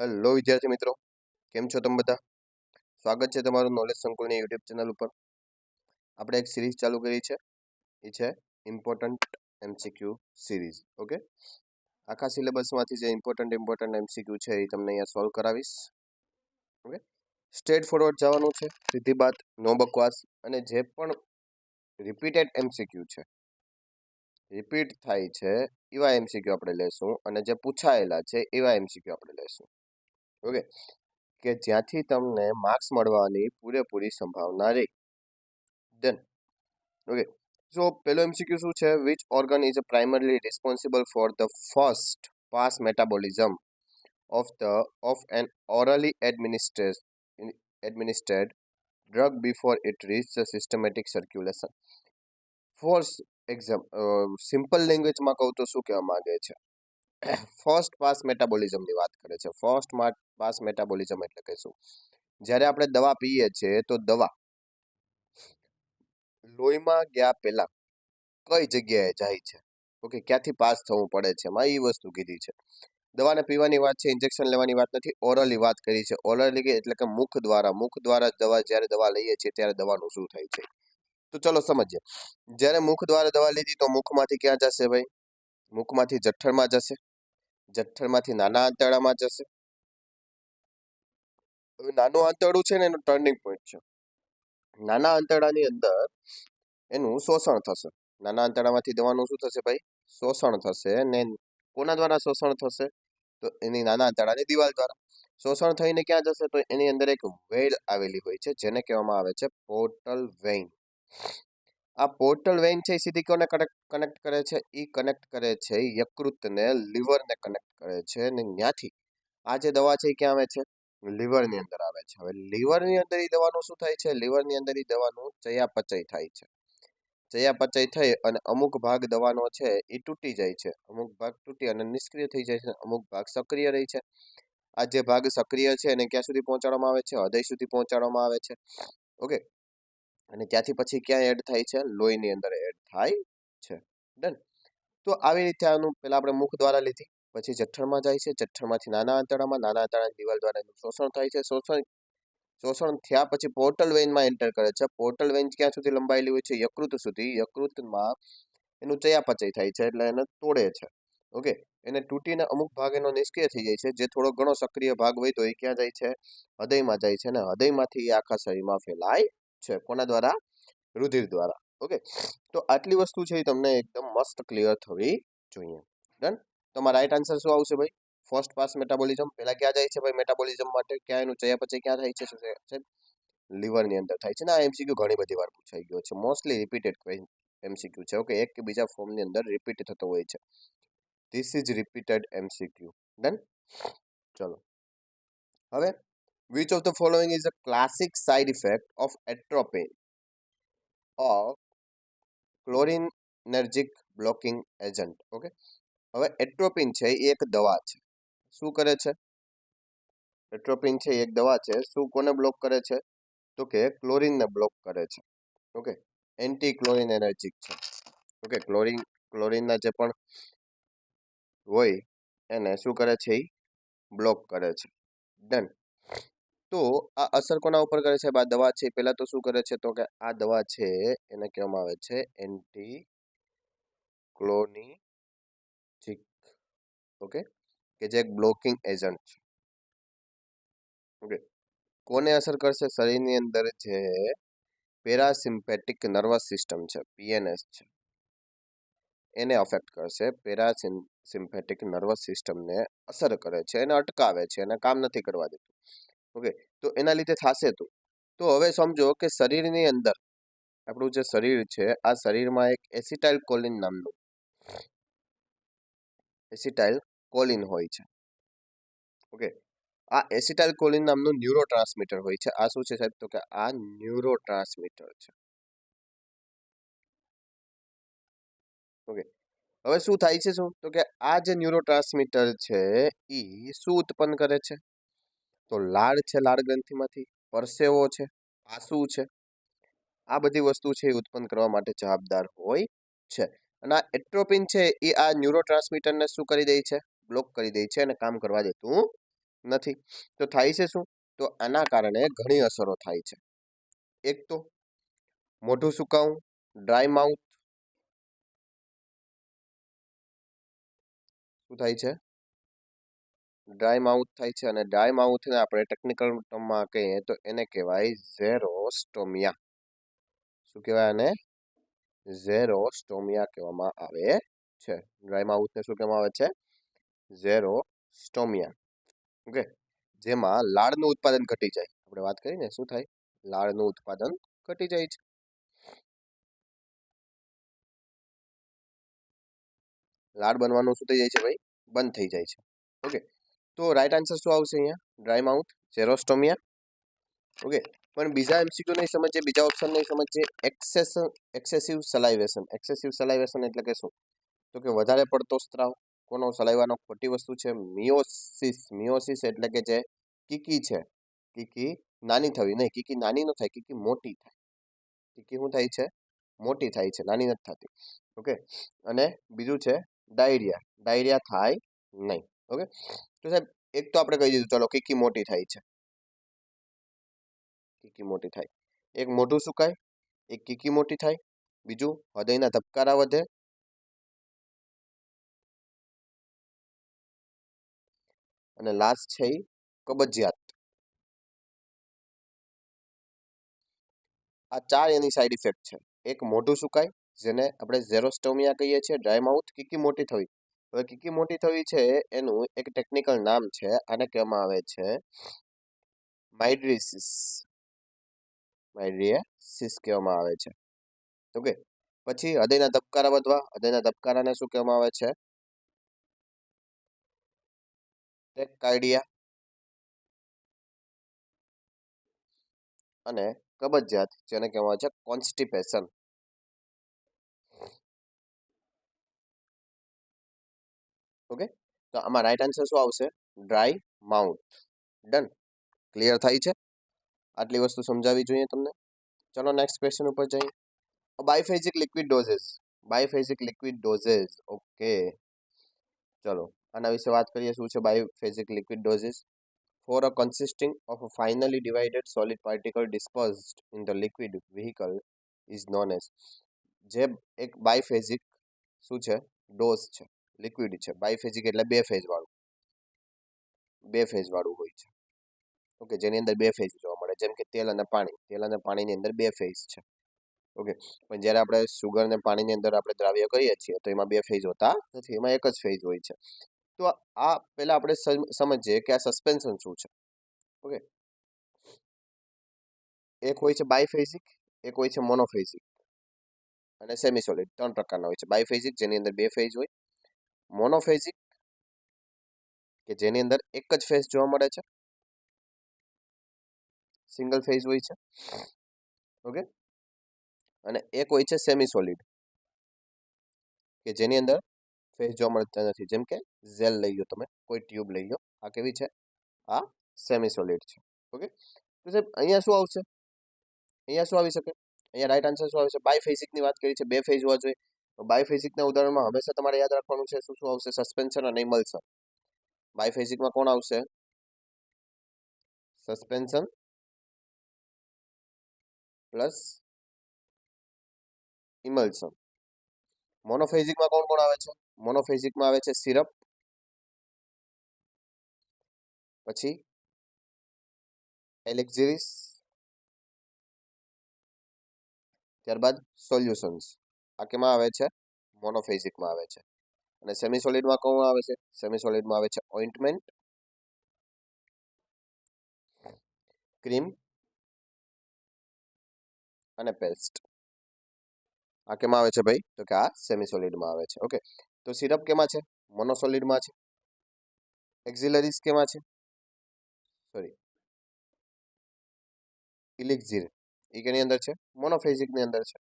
Hello વિદ્યાર્થી મિત્રો. કેમ છો તમે બધા? સ્વાગત છે તમારું નોલેજ સંકુલની યુટ્યુબ ચેનલ ઉપર. આપણે એક સિરીઝ ચાલુ કરી છે. એ છે ઇમ્પોર્ટન્ટ એમસીક્યુ સિરીઝ ઓકે આખા સિલેબસમાંથી જે ઇમ્પોર્ટન્ટ ઇમ્પોર્ટન્ટ એમસીક્યુ છે એ તમને અહીંયા સોલ્વ કરાવીશ ઓકે સ્ટ્રેટ ફોરવર્ડ જવાનું છે, સીધી બાત નો બકવાસ, અને જે પણ રિપીટેડ એમસીક્યુ છે રિપીટ થાય છે, એવા એમસીક્યુ આપણે લેશું, અને જે પૂછાયેલા છે, એવા એમસીક્યુ આપણે લેશું. ઓકે. કે જ્યાંથી તમને માર્ક્સ મળવાની પૂરેપૂરી સંભાવના રહી. Done okay. સો પેલો એમસીક્યુ શું છે? Which organ is primarily responsible for the first pass metabolism of the of an orally administers administered drug before it reach the systematic circulation force exam simple લેંગ્વેજમાં કહું તો શું કહેવા માંગે છે? ફર્સ્ટ પાસ મેટાબોલિઝમની વાત કરે છે. ફર્સ્ટ પાસ મેટાબોલિઝમ એટલે કહીશું જ્યારે આપણે દવા પીએ છીએ તો દવા લોહીમાં ગયા પહેલા કઈ જગ્યાએ જાય છે? ઓકે ક્યાંથી પાસ થવું પડે છે? એમાં એ વસ્તુ કીધી છે. દવાને પીવાની વાત છે ઇન્જેક્શન લેવાની વાત નથી ઓરલી વાત કરી છે. ઓરલી એટલે કે મુખ દ્વારા મુખ દ્વારા દવા, જ્યારે દવા લઈએ છીએ ત્યારે દવાનું શું થાય છે? તો ચલો સમજીએ. જ્યારે મુખ દ્વારા દવા લીધી તો મુખમાંથી ક્યાં જશે ભાઈ? મુખમાંથી જઠ્ઠરમાં જશે. જઠ્ઠરમાંથી નાના આંતરડામાં જશે. નાનું આંતરડું છે ને એનું ટર્નિંગ પોઈન્ટ છે. નાના આંતરડાની અંદર એનું શોષણ થશે. નાના આંતરડામાંથી દવાનું શું થશે ભાઈ? શોષણ થશે ને કોના દ્વારા શોષણ થશે? તો એની નાના આંતરડાની દિવાલ દ્વારા. શોષણ થઈને ક્યાં જશે? તો એની અંદર એક વેલ આવેલી હોય છે, જેને કહેવામાં આવે છે પોર્ટલ વેઇન આ પોર્ટલ વેઇન છે, એ સીધી કોને કનેક્ટ કરે છે? એ કનેક્ટ કરે છે યકૃતને લીવરને કનેક્ટ કરે છે ને ત્યાંથી આ જે દવા છે, એ ક્યાં આવે છે? લીવરની અંદર આવે છે. હવે લીવરની અંદર એ દવાનું શું થાય છે? લીવરની અંદર એ દવાનું ચયાપચય થાય છે. ચયાપચય થઈ અને અમુક ભાગ દવાનો છે એ તૂટી જાય છે. અમુક ભાગ તૂટી અને નિષ્ક્રિય થઈ જાય છે. અમુક ભાગ સક્રિય રહી છે. આ જે ભાગ સક્રિય છે એને ક્યાં સુધી પહોંચાડવામાં આવે છે? હૃદય સુધી પહોંચાડવામાં આવે છે. ઓકે? અને ત્યાંથી પછી ક્યાં એડ થાય છે? લોહીની અંદર એડ થાય છે. ડન. તો આવી રીતે આનું પહેલાં આપણે મુખ દ્વારા લીધી. પછી જઠ્ઠરમાં જાય છે. જઠ્ઠરમાંથી નાના આંતરડામાં નાના આંતરડાની દિવાલ દ્વારા એનું શોષણ થાય છે. શોષણ શોષણ થયા પછી પોર્ટલ વેઇનમાં એન્ટર કરે છે. પોર્ટલ વેઇન ક્યાં સુધી લંબાયેલી હોય છે? યકૃત સુધી. યકૃતમાં એનું ચયાપચય થાય છે એટલે એને તોડે છે. ઓકે? એને તૂટીને અમુક ભાગ એનો નિષ્ક્રિય થઈ જાય છે. જે થોડો ઘણો સક્રિય ભાગ હોય તો એ ક્યાં જાય છે? હૃદયમાં જાય છે અને હૃદયમાંથી એ આખા શરીરમાં ફેલાય છે. કોના દ્વારા? રુધિર દ્વારા. ઓકે? તો આટલી વસ્તુ છે એ તમને એકદમ મસ્ત ક્લિયર થવી જોઈએ. ડન તમારા રાઈટ આન્સર શું આવશે ભાઈ? ફર્સ્ટ પાસ મેટાબોલિઝમ પહેલા ક્યાં જાય છે ભાઈ? મેટાબોલિઝમ માટે ક્યાં એનું ચયાપચય ક્યાં થાય છે? શું લીવરની અંદર થાય છે. ને આ એમસીક્યુ ઘણી બધી વાર પૂછાઈ ગયો છે. મોસ્ટલી રિપીટેડ એમસીક્યુ છે. ઓકે એક કે બીજા ફોર્મની અંદર રિપીટ થતો હોય છે. This is repeated MCQ done ચલો. હવે which of the following is a classic side effect of atropine of cholinergic blocking agent okay હવે એટ્રોપિન છે એ એક દવા છે. શું કરે છે? એટ્રોપિન છે એક દવા છે. શું કોને બ્લોક કરે છે? તો કે ક્લોરિનને બ્લોક કરે છે. ઓકે? એન્ટી ક્લોરિન એનર્જીક છે. ઓકે? ક્લોરિન, ક્લોરિનના જે પણ હોય એને શું કરે છે એ બ્લોક કરે છે. ડન તો આ અસર કોના ઉપર કરે છે? આ દવા છે. પહેલાં તો શું કરે છે? તો કે આ દવા છે, એને કહેવામાં આવે છે એન્ટી ક્લોનિજિક ઓકે? કે જે એક બ્લોકિંગ એજન્ટ છે. ઓકે. કોને અસર કરશે? શરીરની અંદર જે પેરાસિમ્પેટિક નર્વસ સિસ્ટમ છે પીએનએસ છે. એને અફેક્ટ કરશે. પેરાસિમ સિમ્પેટિક નર્વસ સિસ્ટમને અસર કરે છે, એને અટકાવે છે, એને કામ નથી કરવા દેતું. ઓકે. તો એના લીધે થશે તો? તો હવે સમજો કે શરીરની અંદર, આપણું જે શરીર છે, આ શરીરમાં એક એસિટાઇલ કોલિન નામનું, એસિટાઇલ કોલિન હોય છે. ઓકે આ એસિટાઇલ કોલિન નામનું ન્યુરો ટ્રાન્સમીટર હોય છે. આ શું છે સાહેબ? તો કે આ ન્યુરો ટ્રાન્સમીટર છે. ઓકે હવે શું થાય છે શું? તો કે આ જે ન્યુરો ટ્રાન્સમીટર છે એ શું ઉત્પન્ન કરે છે? તો લાળ છે લાળ ગ્રંથિમાંથી, પરસેવો છે, આંસુ છે. આ બધી વસ્તુ છે એ ઉત્પન્ન કરવા માટે જવાબદાર હોય છે. અને આ એટ્રોપિન છે એ આ ન્યુરો ટ્રાન્સમીટરને શું કરી દે છે? બ્લોક કરી દે છે અને કામ કરવા દેતું નથી. તો થાય છે શું? તો આના કારણે ઘણી અસરો થાય છે. એક તો મોઢું સુકાવું ડ્રાય માઉથ શું થાય છે? ડ્રાય માઉથ થાય છે અને ડ્રાય માઉથને આપણે ટેકનિકલ ટર્મમાં કહીએ તો એને કહેવાય ઝેરોસ્ટોમિયા શું કહેવાય આને? ઝેરોસ્ટોમિયા કહેવામાં આવે છે. ડ્રાય માઉથને શું કહેવામાં આવે છે? ઝેરોસ્ટોમિયા ઓકે જેમાં લાળનું ઉત્પાદન ઘટી જાય. આપણે વાત કરીને શું થાય? લાળનું ઉત્પાદન ઘટી જાય છે. લાળ બનવાનું શું થઈ જાય છે ભાઈ? બંધ થઈ જાય છે. ઓકે તો રાઈટ આન્સર શું આવશે અહીંયા? ડ્રાય માઉથ ઝેરોસ્ટોમિયા ઓકે પણ બીજા એમસીક્યુ નહીં સમજીએ, બીજા ઓપ્શન નહીં સમજીએ. Excess excessive salivation excessive salivation એટલે કે શું? તો કે વધારે પડતો સ્ત્રાવ. કોનો સલાઈવાનો ખોટી વસ્તુ છે, મિયોસિસ. મિયોસિસ એટલે કે જે કીકી છે. કીકી નાની થવી નહીં. કીકી નાની ન થાય, કીકી મોટી થાય. કીકી શું થાય છે? મોટી થાય છે, નાની નથી થતી. ઓકે? અને બીજું છે, ડાયરિયા. ડાયરિયા થાય નહીં. ઓકે? તો સાહેબ, એક તો આપણે કહી દીધું, ચલો, કીકી મોટી થાય છે. કીકી મોટી થાય. એક મોઢું સુકાય એક કીકી મોટી થાય. બીજું, હૃદયના ધબકારા વધે. અને લાસ્ટ છે કબજિયાત. આ ચાર એની સાઈડ ઇફેક્ટ છે. એક મોઢું સુકાય, જેને આપણે ઝેરોસ્ટોમિયા કહીએ છીએ ડ્રાય માઉથ કીકી મોટી થવી. હવે કીકી મોટી થવી છે, એનું એક ટેકનિકલ નામ છે, આને કહેવામાં આવે છે માઇડ્રિસિસ માઇડ્રિયાસિસ કહેવામાં આવે છે. ઓકે? પછી હૃદયના ધબકારા વધવા, હૃદયના ધબકારાને શું કહેવામાં આવે છે? ટેકકાર્ડિયા અને કબજિયાત, જેને કહેવામાં આવે છે કોન્સ્ટિપેશન ઓકે તો આમાં રાઈટ આન્સર શું આવશે? ડ્રાય માઉથ ડન ક્લિયર થાય છે? આટલી વસ્તુ સમજાવવી જોઈએ તમને. ચલો નેક્સ્ટ ક્વેશ્ચન ઉપર જઈએ. Biphasic liquid doses biphasic liquid doses okay ચલો. આના વિશે વાત કરીએ, શું છે biphasic liquid doses for a consisting of a finely divided solid particle disposed in the liquid vehicle is known as જે એક બાયફેઝિક શું છે? ડોઝ છે લિક્વિડ છે. બાયફેઝિક એટલે બે ફેઝવાળું બે ફેઝવાળું હોય છે. ઓકે જેની અંદર બે ફેઝ જોવા મળે, જેમ કે તેલ અને પાણી. તેલ અને પાણીની અંદર બે ફેઝ છે. ઓકે પણ જ્યારે આપણે સુગર ને પાણીની અંદર આપણે દ્રાવ્ય કરીએ છીએ, તો એમાં બે ફેઝ હોતા નથી. એમાં એક જ ફેઝ હોય છે. તો આ પહેલા આપણે સમજીએ કે આ સસ્પેન્શન શું છે. ઓકે એક હોય છે બાયફેઝિક એક હોય છે મોનોફેઝિક અને સેમી સોલિડ ત્રણ પ્રકારના હોય છે. બાયફેઝિક જેની અંદર બે ફેઝ હોય. મોનોફેઝિક કે જેની અંદર એક જ ફેઝ જોવા મળે છે. સિંગલ ફેઝ હોય છે. ઓકે અને એક હોય છે સેમી સોલિડ કે જેની અંદર ફેઝ જોવા મળતા નથી. જેમ કે ઝેલ લઈ લો તમે, કોઈ ટ્યુબ લઈ લો. આ કેવી છે? આ સેમી સોલિડ છે. ઓકે? તો સાહેબ, અહીંયા શું આવશે? અહીંયા શું આવી શકે? અહીંયા રાઈટ આન્સર શું આવશે બાય ફેઝિકની વાત કરી છે. બે ફેઝ હોવા જોઈએ. બાયફેઝિકના ઉદાહરણમાં હંમેશા તમારે યાદ રાખવાનું છે શું શું આવશે? સસ્પેન્શન અને ઇમલ્સન બાયફેઝિકમાં કોણ આવશે? સસ્પેન્શન પ્લસ ઇમલ્સન મોનોફેઝિકમાં કોણ કોણ આવે છે? મોનોફેઝિકમાં આવે છે સિરપ પછી એલેક્ઝિરિસ ત્યારબાદ સોલ્યુશન્સ આ કેમાં આવે છે? મોનોફેઝિકમાં આવે છે. અને સેમી સોલિડમાં કોણ આવે છે? સેમી સોલિડમાં આવે છે ઓઇન્ટમેન્ટ ક્રીમ અને પેસ્ટ આ કેમાં આવે છે ભાઈ? તો કે આ સેમી સોલિડમાં આવે છે. ઓકે તો સિરપ કેમાં છે? મોનોસોલિડમાં છે. એક્ઝિલરીઝ કેમાં છે? સોરી ઇલિક્ઝીર એ કેની અંદર છે? મોનોફેઝિકની અંદર છે.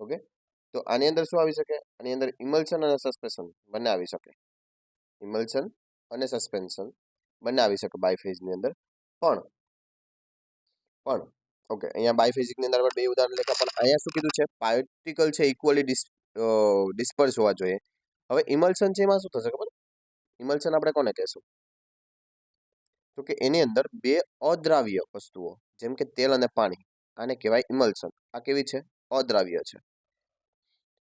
ઓકે તો આની અંદર શું આવી શકે? આની અંદર ઇમલ્શન અને સસ્પેન્શન બંને આવી શકે. ઇમલ્સન અને સસ્પેન્શન બંને આવી શકે બાયફેઝની અંદર. પણ પણ ઓકે અહીંયા બાયફેઝિકની અંદર બે ઉદાહરણ લેખા પણ અહીંયા શું કીધું છે? પાર્ટિકલ છે ઇક્વલી ડિસ ડિસ્પર્સ હોવા જોઈએ. હવે ઇમલ્શન છે એમાં શું થશે ખબર? ઇમલ્શન આપણે કોને કહેશું? તો કે એની અંદર બે અદ્રાવ્ય વસ્તુઓ, જેમ કે તેલ અને પાણી, આને કહેવાય ઇમલ્શન આ કેવી છે? અદ્રાવ્ય છે.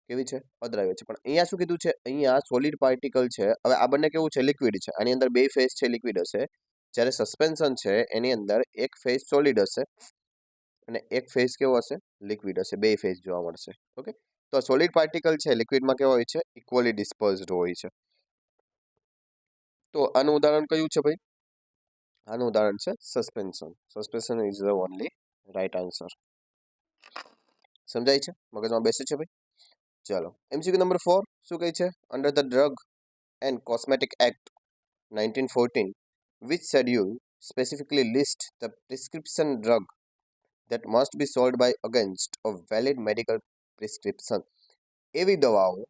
કેવી છે? અદ્રાવ્ય છે. પણ અહીંયા શું કીધું છે? અહીંયા સોલિડ પાર્ટિકલ છે. હવે આ બંને કેવું છે? લિક્વિડ છે. આની અંદર બે ફેઝ છે લિક્વિડ હશે. જ્યારે સસ્પેન્શન છે, એની અંદર એક ફેઝ સોલિડ હશે અને એક ફેઝ કેવો હશે? લિક્વિડ હશે. બે ફેઝ જોવા મળશે. ઓકે? તો સોલિડ પાર્ટિકલ છે લિક્વિડમાં કેવા હોય છે? ઇક્વલી ડિસ્પર્સ્ડ હોય છે. તો આનું ઉદાહરણ કયું છે ભાઈ? આનું ઉદાહરણ છે suspension suspension is the only right answer સમજાય છે? મગજમાં બેસે છે ભાઈ? ચલો. એમસીક્યુ નંબર ફોર શું કહે છે? Under the drug and cosmetic act nineteen fourteen which schedule specifically list the prescription drug that must be sold by against a valid medical prescription. એવી દવાઓ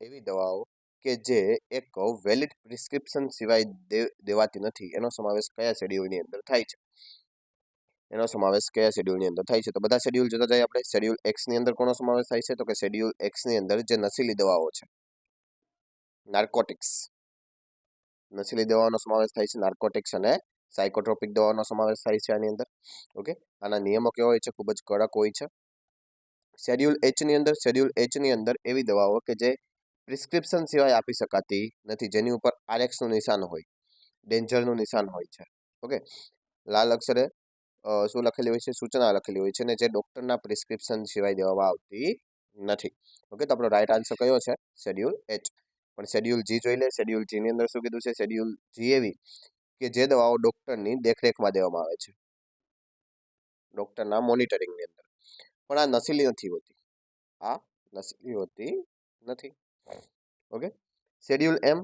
એવી દવાઓ કે જે એક વેલિડ પ્રિસ્ક્રિપ્શન સિવાય દેવાતી નથી. એનો સમાવેશ કયા શેડ્યુલની અંદર થાય છે? એનો સમાવેશ કયા શેડ્યુલની અંદર થાય છે? તો બધા શેડ્યુલ જોતા જઈએ આપણે. શેડ્યુલ એક્સની અંદર કોનો સમાવેશ થાય છે? તો કે શેડ્યુલ એક્સની અંદર જે નશીલી દવાઓ છે. નાર્કોટિક્સ નશીલી દવાઓનો સમાવેશ થાય છે. નાર્કોટિક્સ અને સાયકોટ્રોપિક દવાનો સમાવેશ થાય છે આની અંદર. ઓકે આના નિયમો કેવા હોય છે? ખૂબ જ કડક હોય છે. શેડ્યુલ એચની અંદર શેડ્યુલ એચની અંદર એવી દવાઓ કે જે પ્રિસ્ક્રિપ્શન સિવાય આપી શકાતી નથી, જેની ઉપર આરએક્સનું નિશાન હોય ડેન્જરનું નિશાન હોય છે. ઓકે લાલ અક્ષરે શું લખેલી હોય છે? સૂચના લખેલી હોય છે ને જે ડૉક્ટરના પ્રિસ્ક્રિપ્શન સિવાય દેવામાં આવતી નથી. ઓકે તો આપણો રાઈટ આન્સર કયો છે? શેડ્યુલ એચ પણ શેડ્યુલ જી જોઈ લે. શેડ્યુલ જીની અંદર શું કીધું છે? શેડ્યુલ જી એવી કે જે દવાઓ ડૉક્ટરની દેખરેખમાં દેવામાં આવે છે. ડૉક્ટરના મોનિટરિંગની અંદર. પણ આ નશીલી નથી હોતી. આ નશીલી હોતી નથી. Okay? Schedule M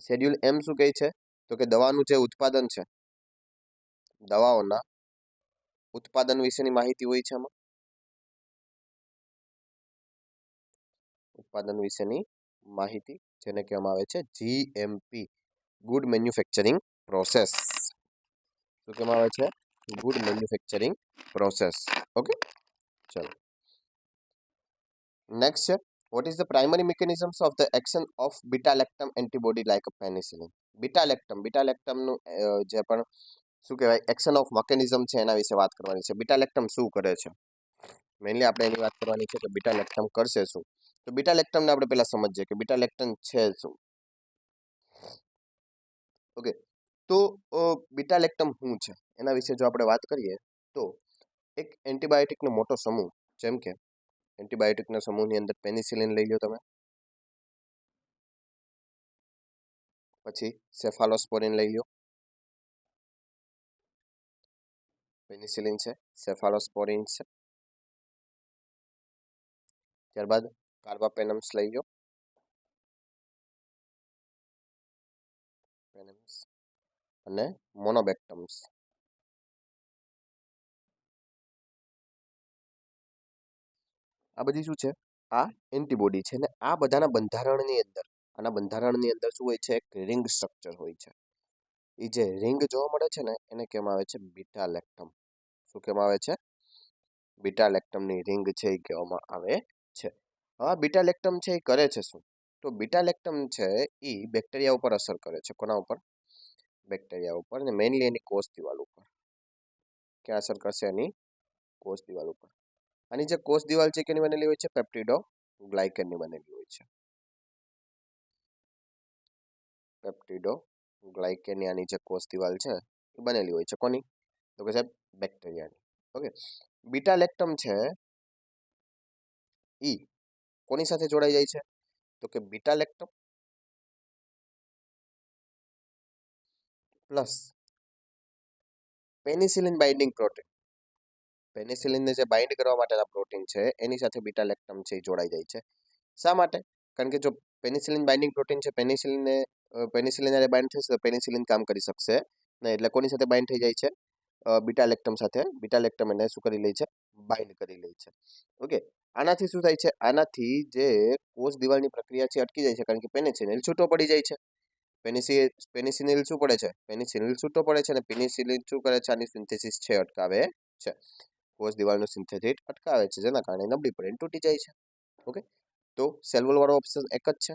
schedule M શું કહે છે? તો કે દવાનું જે ઉત્પાદન છે, દવાઓના ઉત્પાદન વિશેની માહિતી હોય છે આમાં? ઉત્પાદન વિશેની માહિતી જેને કહેવામાં આવે છે જીએમપી ગુડ મેન્યુફેક્ચરિંગ પ્રોસેસ શું કહેવામાં આવે છે? ગુડ મેન્યુફેક્ચરિંગ પ્રોસેસ ઓકે ચલો નેક્સ્ટ છે what is the primary mechanisms of the action of beta lactam antibody like penicillin beta lactam beta લેક્ટમનું જે પણ, શું કહેવાય એક્શન ઓફ મકેનિઝમ છે એના વિશે વાત કરવાની છે. બીટા લેક્ટમ શું કરે છે? મેઇનલી આપણે એની વાત કરવાની છે કે બીટા લેક્ટમ કરશે શું? તો બીટાલેક્ટમને આપણે પહેલા સમજીએ કે બીટા લેક્ટમ છે શું? ઓકે તો અ, બીટા લેક્ટમ શું છે? એના વિશે જો આપણે વાત કરીએ તો એક એન્ટીબાયોટિકનો મોટો સમૂહ જેમ કે એન્ટીબાયોટિકના સમૂહની અંદર પેનિસિલિન લઈ લો તમે. પછી સેફાલોસ્પોરિન લઈ લો પેનિસિલિન છે સેફાલોસ્પોરિન છે. ત્યારબાદ કાર્બાપેનમ્સ લઈ લો અને મોનોબેક્ટમ્સ. આ બધી શું છે? આ એન્ટીબોડી છે ને આ બધાના બંધારણની અંદર, આના બંધારણની અંદર શું હોય છે? એક રિંગ સ્ટ્રક્ચર હોય છે. એ જે રિંગ જોવા મળે છે ને એને કહેવામાં આવે છે બીટા લેક્ટમ શું કહેવામાં આવે છે? બીટા લેક્ટમની રિંગ છે એ કહેવામાં આવે છે. હવે બીટા લેક્ટમ છે એ કરે છે શું? તો બીટા લેક્ટમ છે એ બેક્ટેરિયા ઉપર અસર કરે છે. કોના ઉપર? બેક્ટેરિયા ઉપર અને મેઇનલી એની કોષ દિવાલ ઉપર. ક્યાં અસર કરશે એની કોષ દિવાલ ઉપર. આની જે કોષ દિવાલ છે કેની બનેલી હોય છે? પેપ્ટિડો ગ્લાયકનની બનેલી હોય છે. પેપ્ટિડો ગ્લાયકેનની આની જે કોષ દિવાલ છે એ બનેલી હોય છે. કોની? તો કે સાહેબ બેક્ટેરિયાની ઓકે. બીટા લેક્ટમ છે ઈ કોની સાથે જોડાઈ જાય છે? તો કે beta lactam plus penicillin binding protein પેનિસિલિનને જે બાઇન્ડ કરવા માટેના પ્રોટીન છે, એની સાથે બીટા લેક્ટમ છે, એ જોડાઈ જાય છે. શા માટે? કારણ કે જો પેનિસિલિન બાઇન્ડિંગ પ્રોટીન છે, પેનિસિલિનને પેનિસિલિન જ્યારે બાઇન્ડ થશે, તો પેનિસિલિન કામ કરી શકશે. નહીં એટલે કોની સાથે બાઇન્ડ થઈ જાય છે? બીટા લેક્ટમ સાથે. બીટા લેક્ટમ એને શું કરી લે છે? બાઇન્ડ કરી લે છે. ઓકે, આનાથી શું થાય છે? આનાથી જે કોષ દિવાલની પ્રક્રિયા છે અટકી જાય છે, કારણ કે પેનિસિલિન છૂટો પડી જાય છે. પેનિસિ પેનિસિલિન શું પડે છે? પેનિસિલિન છૂટો પડે છે અને પેનિસિલિન શું કરે છે? આની સિન્થેસિસ છે, અટકાવે છે. કોષ દિવાલનું સિન્થેસિસ અટકાવે છે, જેના કારણે નબળી પડીને તૂટી જાય છે. ઓકે? તો સેલ ઓપ્શન એક જ છે.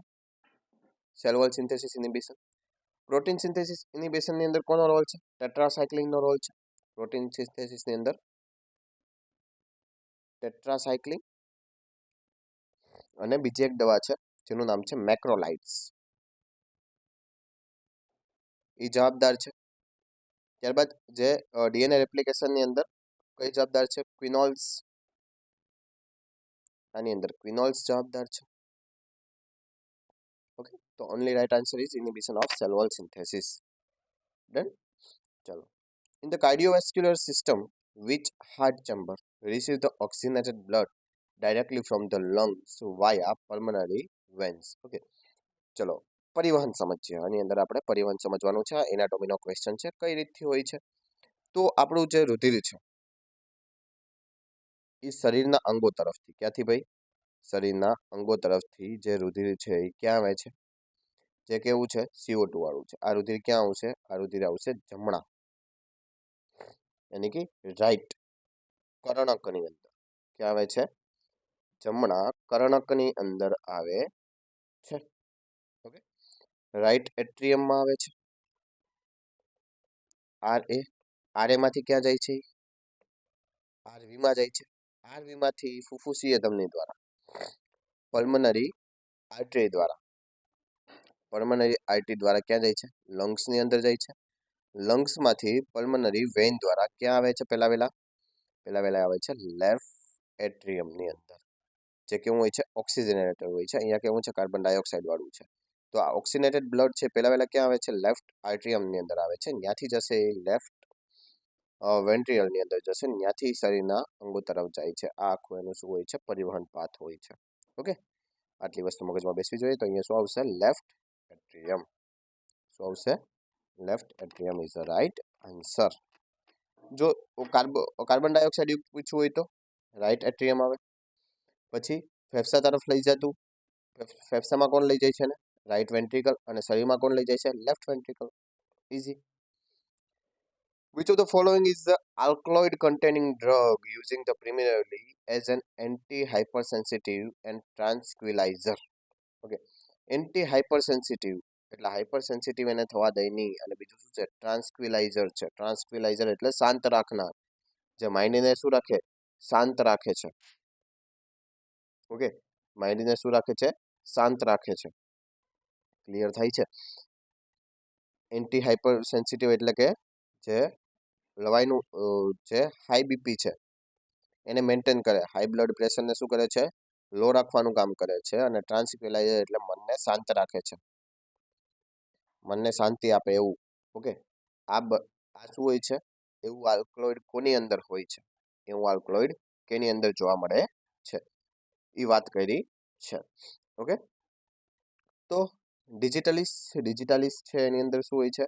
Cell wall synthesis inhibition protein synthesis ઇનિબિશનની અંદર કોનો રોલ છે? ટેટ્રાસાયક્લિનનો રોલ છે. પ્રોટીન સિન્થેસિસની અંદર ટેટ્રાસાયક્લિન અને બીજી એક દવા છે, જેનું નામ છે મેક્રોલાઇટ્સ એ જવાબદાર છે. ત્યારબાદ જે ડીએનએ રેપ્લિકેશનની અંદર કઈ જવાબદાર છે? ક્વિનોલ્સ આની અંદર ક્વિનોલ્સ જવાબદાર છે. ઓકે તો only right answer is inhibition of cell wall synthesis done ચલો. In the cardiovascular system which heart chamber receives the oxygenated blood directly from the lungs via pulmonary veins? Okay ચલો. પરિવહન સમજીએ. આની અંદર આપણે પરિવહન સમજવાનું છે એનાટોમીનો ક્વેશ્ચન છે, કઈ રીતથી હોય છે? તો આપણું જે રુધિર છે, એ શરીરના અંગો તરફથી. ક્યાંથી ભાઈ? શરીરના અંગો તરફથી જે રુધિર છે, એ ક્યાં આવે છે? જે કેવું છે? સીઓ ટુ વાળું છે. આ રુધિર ક્યાં આવશે? આ રુધિર આવશે જમણા. યાની કે રાઈટ કર્ણકની અંદર. ક્યાં આવે છે? જમણા કર્ણકની અંદર આવે છે. રાઈટ એટ્રિયમમાં આવે છે? આર એ? આર એમાંથી ક્યાં જાય છે? આર વીમાં જાય છે? આર વીમાંથી ફુફુસીય ધમની દ્વારા. પલ્મનરી આર્ટરી દ્વારા. પલ્મનરી આર્ટરી દ્વારા ક્યાં જાય છે? લંગ્સની અંદર જાય છે. લંગ્સમાંથી પલ્મનરી વેઇન દ્વારા ક્યાં આવે છે પહેલા વહેલા? પહેલા વહેલા આવે છે લેફ્ટ એટ્રિયમની અંદર. જે કેવું હોય છે? ઓક્સિજનેટર હોય છે. અહીંયા કેવું છે? કાર્બન ડાયોક્સાઇડ વાળું છે. તો આ ઓક્સિનેટેડ બ્લડ છે પહેલા વહેલા ક્યાં આવે છે? લેફ્ટ આર્ટ્રિયમની અંદર આવે છે. ત્યાંથી જશે લેફ્ટ વેન્ટ્રિયલની અંદર જશે. ત્યાંથી શરીરના અંગો તરફ જાય છે. આ આખું એનું શું હોય છે? પરિવહન પાથ હોય છે. ઓકે? આટલી વસ્તુ મગજમાં બેસવી જોઈએ તો અહીંયા શું આવશે? Left atrium. શું આવશે? Left atrium is the right answer. જો કાર્બો, કાર્બન ડાયોક્સાઇડ પૂછવું હોય તો રાઈટ એટ્રિયમ આવે. પછી ફેફસા તરફ લઈ જતું. ફેફસામાં કોણ લઈ જાય છે ને રાઈટ વેન્ટ્રિકલ અને શરીરમાં કોણ લઈ જાય છે left ventricle easy Which of the following is the alkaloid containing drug using the primarily as an anti-hypersensitive and tranquilizer? Okay. Anti-hypersensitive એટલે હાઇપર સેન્સિટિવ એને થવા દે નહીં અને બીજું શું છે ટ્રાન્સક્વિલાઇઝર છે ટ્રાન્સક્વિલાઇઝર એટલે શાંત રાખનાર જે માઇન્ડને શું રાખે શાંત રાખે છે ઓકે માઇન્ડને શું રાખે છે શાંત રાખે છે ક્લિયર થાય છે. એન્ટી હાઇપર સેન્સિટિવ એટલે કે જે લવાઈનું જે હાઈ બીપી છે, એને મેન્ટેન કરે. હાઈ બ્લડ પ્રેશરને શું કરે છે? લો રાખવાનું કામ કરે છે અને ટ્રાન્સક્વિલાઇઝર એટલે મનને શાંત રાખે છે. મનને શાંતિ આપે એવું. ઓકે આ આ શું હોય છે? એવું આલ્કલોઇડ કોની અંદર હોય છે? એવું આલ્કલોઇડ કેની અંદર જોવા મળે છે. એ વાત કરી છે. ઓકે તો ડિજિટલિસ ડિજિટલિસ છે એની અંદર શું હોય છે?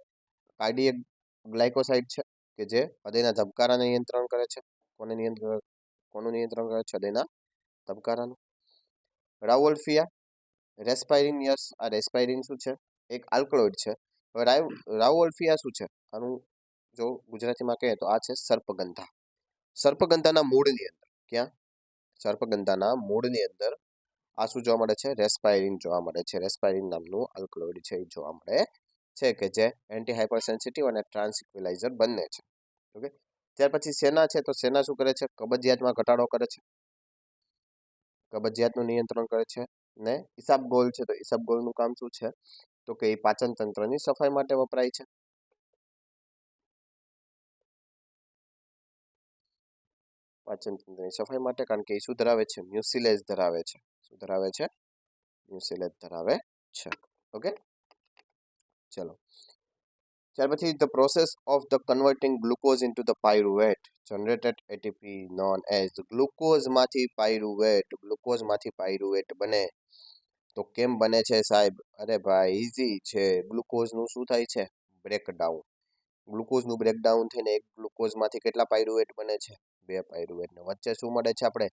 કાર્ડિયક ગ્લાયકોસાઇડ છે કે જે હૃદયના ધબકારાને નિયંત્રણ કરે છે. કોને નિયંત્રણ કોનું નિયંત્રણ કરે છે? હૃદયના ધબકારાનું. રાવોલ્ફિયા રેસ્પાયરિન યસ, આ રેસ્પાયરિન શું છે? એક આલ્કલોઇડ છે. હવે રાવોલ્ફિયા શું છે? આનું જો ગુજરાતીમાં કહીએ તો આ છે સર્પગંધા. સર્પગંધાના મૂળની અંદર, ક્યાં? સર્પગંધાના મૂળની અંદર આ શું જોવા મળે છે, રેસ્પાયરિન જોવા મળે છે. રેસ્પાયરિન નામનું આલ્કલોઇડ છે, એ જોવા મળે છે કે જે એન્ટી હાઇપરસેન્સિટિવ અને ટ્રાન્સિક્વિલાઇઝર બંને છે. ઓકે? ત્યાર પછી સેના છે? તો સેના શું કરે છે? કબજિયાતમાં ઘટાડો કરે છે. કબજિયાતનું નિયંત્રણ કરે છે ને હિસાબ ગોલ છે તો હિસાબ ગોલનું કામ શું છે? તો કે એ પાચન તંત્રની સફાઈ માટે વપરાય છે. પાચન તંત્રની સફાઈ માટે કારણ કે એ શું ધરાવે છે મ્યુસિલેજ ધરાવે છે. શું ધરાવે છે મ્યુસિલેજ ધરાવે છે. ઓકે ચલો. ત્યાર પછી the process of the converting glucose into the pyruvate generated ATP known as ગ્લુકોઝમાંથી pyruvate ગ્લુકોઝમાંથી પાયરુવેટ બને. તો કેમ બને છે સાહેબ? અરે ભાઈ ઇઝી છે. ગ્લુકોઝનું શું થાય છે? બ્રેકડાઉન ગ્લુકોઝનું બ્રેકડાઉન થઈને એક ગ્લુકોઝમાંથી કેટલા પાયરુવેટ બને છે? બે પાયરુવેટને વચ્ચે શું મળે છે આપણે?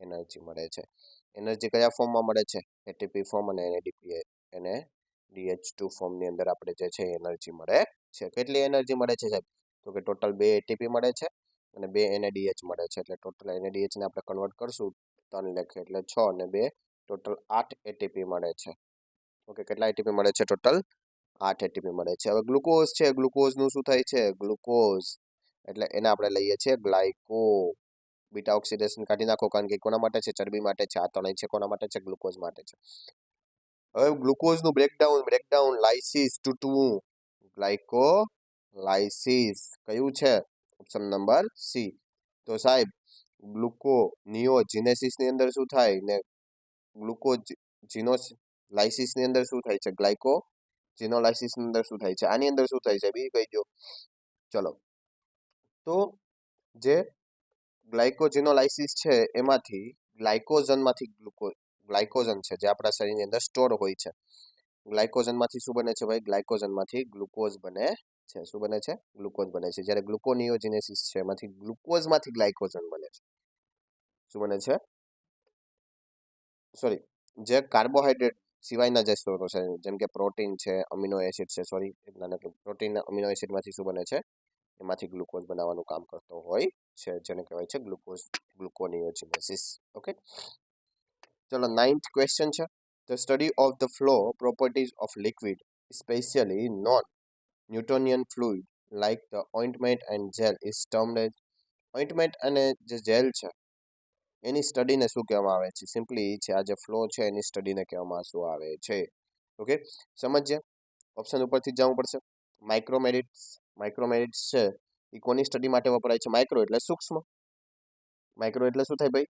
એનર્જી મળે છે. એનર્જી કયા ફોર્મમાં મળે છે? એટીપી ફોર્મ અને એનએડીપી એને ડીએચ ટુ ફોર્મની અંદર આપણે જે છે એનર્જી મળે છે. કેટલી એનર્જી મળે છે સાહેબ? તો કે ટોટલ બે એટીપી મળે છે અને બે એનએડીએચ મળે છે. એટલે ટોટલ એનએડીએચને આપણે કન્વર્ટ કરશું ત્રણ લેખે એટલે છ અને બે ટોટલ આઠ એટીપી મળે છે. ઓકે, કેટલા એટીપી મળે છે ટોટલ? આઠ એટીપી મળે છે. હવે ગ્લુકોઝ છે. ગ્લુકોઝનું શું થાય છે? ગ્લુકોઝ. એટલે એને આપણે લઈએ છીએ ગ્લાયકો બીટા ઓક્સિડેશન કાઢી નાખો કારણ કે કોના માટે છે? ચરબી માટે છે, આ ત્રણેય છે, કોના માટે છે? ગ્લુકોઝ માટે છે. હવે ગ્લુકોઝનું બ્રેકડાઉન બ્રેકડાઉન લાઇસિસ તૂટવું. ગ્લાયકો લાઇસિસ કયું છે? ઓપ્શન નંબર સી તો સાહેબ ગ્લુકો નિયોજિનેસિસની અંદર શું થાય ને ગ્લુકોઝ જીનોસ લાઇસિસની અંદર શું થાય છે? ગ્લાયકો જીનોલાઇસિસની અંદર શું થાય છે? આની અંદર શું થાય છે બી કહી દો ચલો. તો જે ગ્લાયકોજિનોલાઇસિસ છે, એમાંથી ગ્લાયકોઝનમાંથી ગ્લુકો ગ્લાયકોઝન છે, જે આપણા શરીરની અંદર સ્ટોર હોય છે. ગ્લાયકોઝનમાંથી શું બને છે ભાઈ? ગ્લાયકોઝનમાંથી ગ્લુકોઝ બને છે. શું બને છે? ગ્લુકોઝ બને છે. જ્યારે ગ્લુકોનિયોજિનેસિસ છે, એમાંથી ગ્લુકોઝમાંથી ગ્લાયકોઝન બને છે. શું બને છે? સોરી, જે કાર્બોહાઈડ્રેટ સિવાયના જે સ્ત્રોતો છે, જેમ કે પ્રોટીન છે, અમીનો એસિડ છે, સોરી પ્રોટીન, અમીનો એસિડમાંથી શું બને છે? એમાંથી ગ્લુકોઝ બનાવવાનું કામ કરતો હોય છે, જેને કહેવાય છે ગ્લુકોઝ, ગ્લુકોનિયોજિનેસિસ. ઓકે? ચલો નાઇન્થ ક્વેશ્ચન છે. The study of the flow properties of liquid specially non Newtonian fluid like the ointment and gel is termed as ointment અને જે જેલ છે, એની સ્ટડીને શું કહેવામાં આવે છે? સિમ્પલી છે, આ જે ફ્લો છે, એની સ્ટડીને કહેવામાં શું આવે છે? ઓકે? સમજ્યા ઓપ્શન ઉપરથી જવું પડશે. માઇક્રોમેરિટ્સ માઇક્રોમેરિટ્સ છે. એ કોની સ્ટડી માટે વપરાય છે? માઇક્રો એટલે સૂક્ષ્મ. માઇક્રો એટલે શું થાય ભાઈ?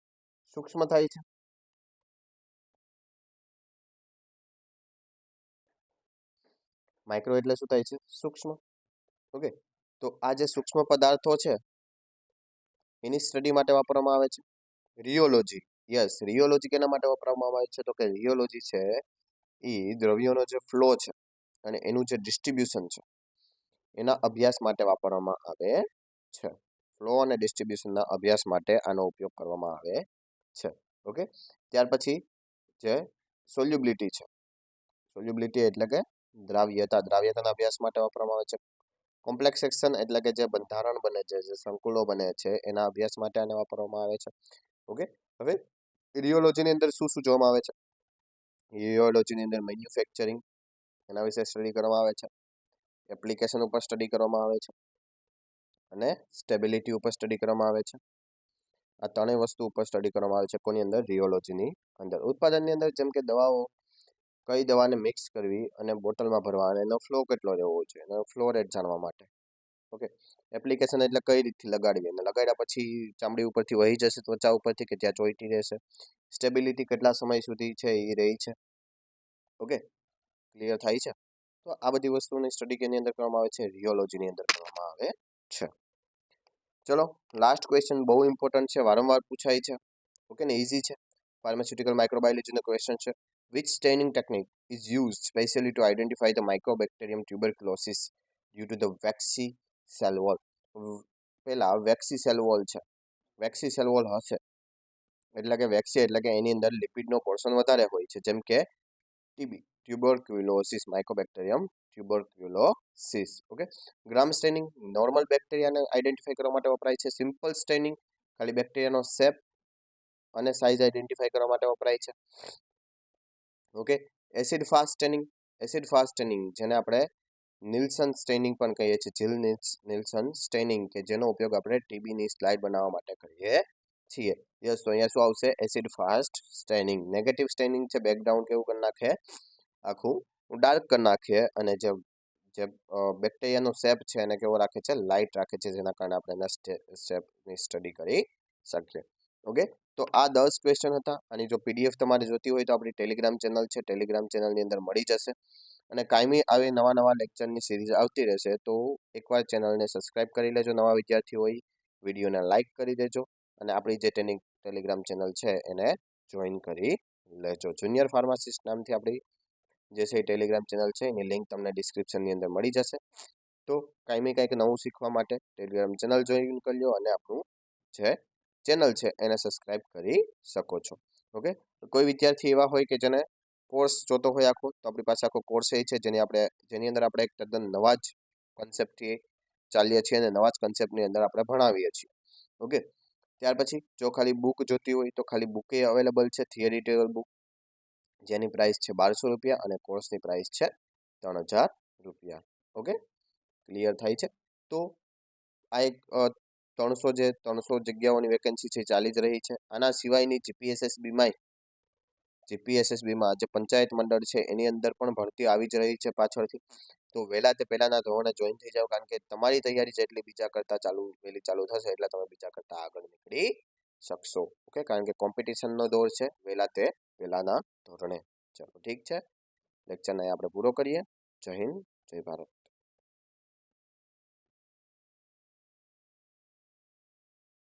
સૂક્ષ્મ થાય છે. માઇક્રો એટલે શું થાય છે? સૂક્ષ્મ. ઓકે તો આ જે સૂક્ષ્મ પદાર્થો છે, એની સ્ટડી માટે વાપરવામાં આવે છે? રિયોલોજી યસ રિયોલોજી કેના માટે વાપરવામાં આવે છે? તો કે રિયોલોજી છે એ દ્રવ્યોનો જે ફ્લો છે અને એનું જે ડિસ્ટ્રીબ્યુશન છે. એના અભ્યાસ માટે વાપરવામાં આવે છે. ફ્લો અને ડિસ્ટ્રીબ્યુશનના અભ્યાસ માટે આનો ઉપયોગ કરવામાં આવે છે. ઓકે ત્યાર પછી જે સોલ્યુબિલિટી છે. સોલ્યુબિલિટી એટલે કે દ્રાવ્યતા. દ્રાવ્યતાના અભ્યાસ માટે વાપરવામાં આવે છે. કોમ્પ્લેક્સ સેક્શન એટલે કે જે બંધારણ બને છે, જે સંકુલો બને છે, એના અભ્યાસ માટે આને વાપરવામાં આવે છે. ઓકે હવે રિયોલોજીની અંદર શું શું જોવામાં આવે છે? રિયોલોજીની અંદર મેન્યુફેક્ચરિંગ એના વિશે સ્ટડી કરવામાં આવે છે. એપ્લિકેશન ઉપર સ્ટડી કરવામાં આવે છે અને સ્ટેબિલિટી ઉપર સ્ટડી કરવામાં આવે છે. આ ત્રણેય વસ્તુ ઉપર સ્ટડી કરવામાં આવે છે, કોની અંદર? રિયોલોજીની અંદર. ઉત્પાદનની અંદર જેમ કે દવાઓ, કઈ દવાને મિક્સ કરવી અને બોટલમાં ભરવા અને એનો ફ્લો કેટલો રહેવો જોઈએ, એનો ફ્લો રેટ જાણવા માટે. ઓકે? એપ્લિકેશન એટલે કઈ રીતથી લગાડવી અને લગાડ્યા પછી ચામડી ઉપરથી વહી જશે, ત્વચા ઉપરથી કે ત્યાં ચોઈટી રહેશે? સ્ટેબિલિટી કેટલા સમય સુધી છે એ રહી છે? ઓકે? ક્લિયર થાય છે? તો આ બધી વસ્તુની સ્ટડી કેની અંદર કરવામાં આવે છે. રિયોલોજીની અંદર કરવામાં આવે છે. ચલો લાસ્ટ ક્વેશ્ચન બહુ ઇમ્પોર્ટન્ટ છે. વારંવાર પૂછાય છે. ઓકે ને? ઇઝી છે. ફાર્માસ્યુટિકલ માઇક્રોબાયોલોજીનો ક્વેશ્ચન છે. Which staining technique is use specially to identify the microbacterium tuberculosis due to the waxy cell wall પહેલાં વેક્સી સેલ વોલ છે. વેક્સી સેલ વોલ હશે. એટલે કે વેક્સી એટલે કે એની અંદર લિપિડનો પોર્શન વધારે હોય છે. જેમ કે TB tuberculosis mycobacterium tuberculosis okay gram staining normal બેક્ટેરિયાને identify કરવા માટે વપરાય છે. સિમ્પલ સ્ટેનિંગ ખાલી બેક્ટેરિયાનો શેપ અને સાઇઝ આઈડેન્ટિફાઈ કરવા માટે વપરાય છે. Okay acid fast staining acid fast staining જેને આપણે નિલ્સન સ્ટેનિંગ પણ કહીએ છીએ. જીલ નિલ્સન સ્ટેનિંગ કે જેનો ઉપયોગ આપણે ટીબીની સ્લાઇડ બનાવવા માટે કરીએ છીએ. યસ તો અહીંયા શું આવશે? Acid fast staining negative staining છે બેકગ્રાઉન્ડ કેવું કરી નાખે? આખું ડાર્ક નાખીએ અને જે જે બેક્ટેરિયાનો શેપ છે એને કેવો રાખે છે? લાઇટ રાખે છે, જેના કારણે આપણે એના સ્ટેપની સ્ટડી કરી શકીએ. ઓકે? તો આ દસ ક્વેશ્ચન હતા. અને જો પીડીએફ તમારે જોતી હોય તો આપણી ટેલિગ્રામ ચેનલ છે. ટેલિગ્રામ ચેનલની અંદર મળી જશે. અને કાયમી આવી નવા નવા લેક્ચરની સિરીઝ આવતી રહેશે તો એકવાર ચેનલને સબસ્ક્રાઇબ કરી લેજો. નવા વિદ્યાર્થી હોય વિડીયોને લાઇક કરી દેજો અને આપણી જે ટેલિગ્રામ ચેનલ છે એને જોઈન કરી લેજો. જુનિયર ફાર્માસિસ્ટ નામથી આપણી જે છે ટેલિગ્રામ ચેનલ છે, એની લિંક તમને ડિસ્ક્રિપ્શનની અંદર મળી જશે. તો કાંઈ કંઈક નવું શીખવા માટે ટેલિગ્રામ ચેનલ જોઈન કરી લો અને આપણું જે ચેનલ છે એને સબસ્ક્રાઇબ કરી શકો છો. ઓકે કોઈ વિદ્યાર્થી એવા હોય કે જેને કોર્સ જોતો હોય આખો, તો આપણી પાસે આખો કોર્સ એ છે, જેની આપણે, જેની અંદર આપણે એક તદ્દન નવા જ કોન્સેપ્ટથી ચાલીએ છીએ અને નવા જ કન્સેપ્ટની અંદર આપણે ભણાવીએ છીએ. ઓકે ત્યાર પછી જો ખાલી બુક જોતી હોય તો ખાલી બુકે અવેલેબલ છે થિયરી બુક જેની પ્રાઇસ છે બારસો રૂપિયા અને કોર્સની પ્રાઇસ છે ત્રણ હજાર રૂપિયા. ઓકે ક્લિયર થાય છે? તો આ એક ત્રણસો જે, ત્રણસો જગ્યાઓની વેકેન્સી છે ચાલી જ રહી છે. આના સિવાયની જીપીએસએસબીમાં જીપીએસએસબીમાં જે પંચાયત મંડળ છે એની અંદર પણ ભરતી આવી જ રહી છે પાછળથી. તો વહેલા તે પહેલાના ધોરણે જોઈન થઈ જાઓ કારણ કે તમારી તૈયારી જેટલી બીજા કરતાં ચાલુ, વહેલી ચાલુ થશે એટલે તમે બીજા કરતાં આગળ નીકળી શકશો. ઓકે? કારણ કે કોમ્પિટિશનનો દોર છે. વહેલા તે વહેલાના ધોરણે. ચલો ઠીક છે. લેક્ચરને આપણે પૂરો કરીએ. જય હિન્દ, જય ભારત.